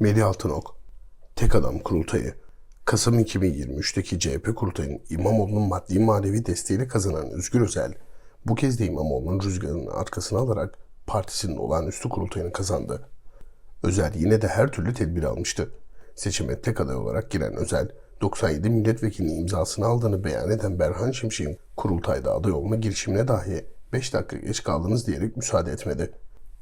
Melih Altınok, Tek Adam Kurultayı, Kasım 2023'teki CHP kurultayının İmamoğlu'nun maddi manevi desteğiyle kazanan Özgür Özel, bu kez de İmamoğlu'nun rüzgarının arkasına alarak partisinin olağanüstü kurultayını kazandı. Özel yine de her türlü tedbir almıştı. Seçime tek aday olarak giren Özel, 97 milletvekili imzasını aldığını beyan eden Berhan Şimşek'in kurultayda aday olma girişimine dahi 5 dakika geç kaldınız diyerek müsaade etmedi.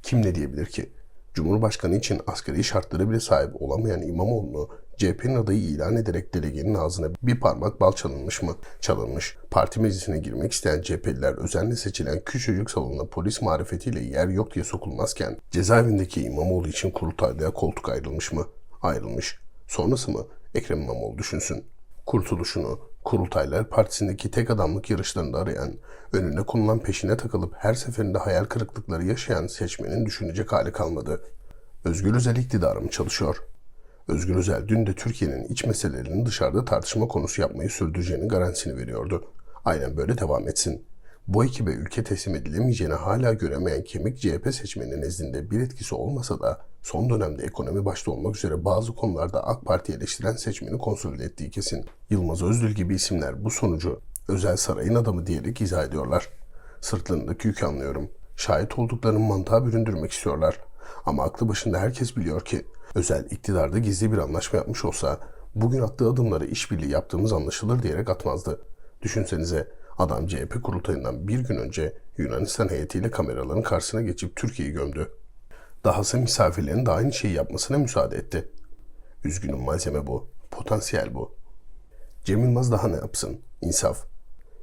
Kim ne diyebilir ki? Cumhurbaşkanı için asgari şartları bile sahip olamayan İmamoğlu'nu CHP'nin adayı ilan ederek delegenin ağzına bir parmak bal çalınmış mı? Çalınmış. Parti meclisine girmek isteyen CHP'liler özenle seçilen küçücük salonuna polis marifetiyle yer yok diye sokulmazken cezaevindeki İmamoğlu için kurultayda koltuk ayrılmış mı? Ayrılmış. Sonrası mı? Ekrem İmamoğlu düşünsün. Kurtuluşunu Kurultaylar Partisi'ndeki tek adamlık yarışlarında arayan, önüne konulan peşine takılıp her seferinde hayal kırıklıkları yaşayan seçmenin düşünecek hali kalmadı. Özgür Özel iktidara mı çalışıyor? Özgür Özel dün de Türkiye'nin iç meselelerini dışarıda tartışma konusu yapmayı sürdüreceğinin garantisini veriyordu. Aynen böyle devam etsin. Bu ekibe ülke teslim edilemeyeceğini hala göremeyen kemik CHP seçmeninin nezdinde bir etkisi olmasa da son dönemde ekonomi başta olmak üzere bazı konularda AK Parti eleştiren seçmeni konsolide ettiği kesin. Yılmaz Özdil gibi isimler bu sonucu özel sarayın adamı diyerek izah ediyorlar. Sırtlarındaki yükü anlıyorum. Şahit olduklarını mantığa büründürmek istiyorlar. Ama aklı başında herkes biliyor ki özel iktidarda gizli bir anlaşma yapmış olsa bugün attığı adımları işbirliği yaptığımız anlaşılır diyerek atmazdı. Düşünsenize adam CHP kurultayından bir gün önce Yunanistan heyetiyle kameraların karşısına geçip Türkiye'yi gömdü. Dahası misafirlerin de aynı şeyi yapmasına müsaade etti. Üzgünüm malzeme bu. Potansiyel bu. Cem Yılmaz daha ne yapsın? İnsaf.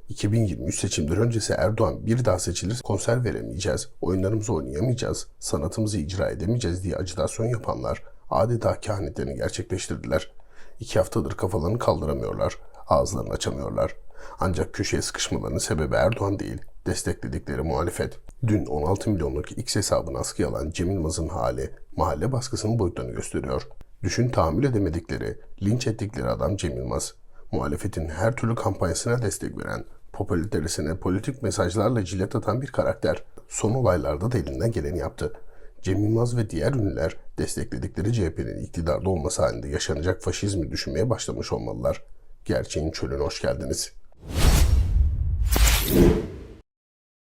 2023 seçimleri öncesi Erdoğan bir daha seçilir konser veremeyeceğiz, oyunlarımızı oynayamayacağız, sanatımızı icra edemeyeceğiz diye acitasyon yapanlar adeta kehanetlerini gerçekleştirdiler. İki haftadır kafalarını kaldıramıyorlar, ağızlarını açamıyorlar. Ancak köşeye sıkışmalarının sebebi Erdoğan değil, destekledikleri muhalefet. Dün 16 milyonluk X hesabını askıya alan Cem Yılmaz'ın hali mahalle baskısının boyutlarını gösteriyor. Düşün tahammül edemedikleri, linç ettikleri adam Cem Yılmaz. Muhalefetin her türlü kampanyasına destek veren, popülaritesine politik mesajlarla cilet atan bir karakter. Son olaylarda da elinden geleni yaptı. Cem Yılmaz ve diğer ünlüler destekledikleri CHP'nin iktidarda olması halinde yaşanacak faşizmi düşünmeye başlamış olmalılar. Gerçeğin çölüne hoş geldiniz. you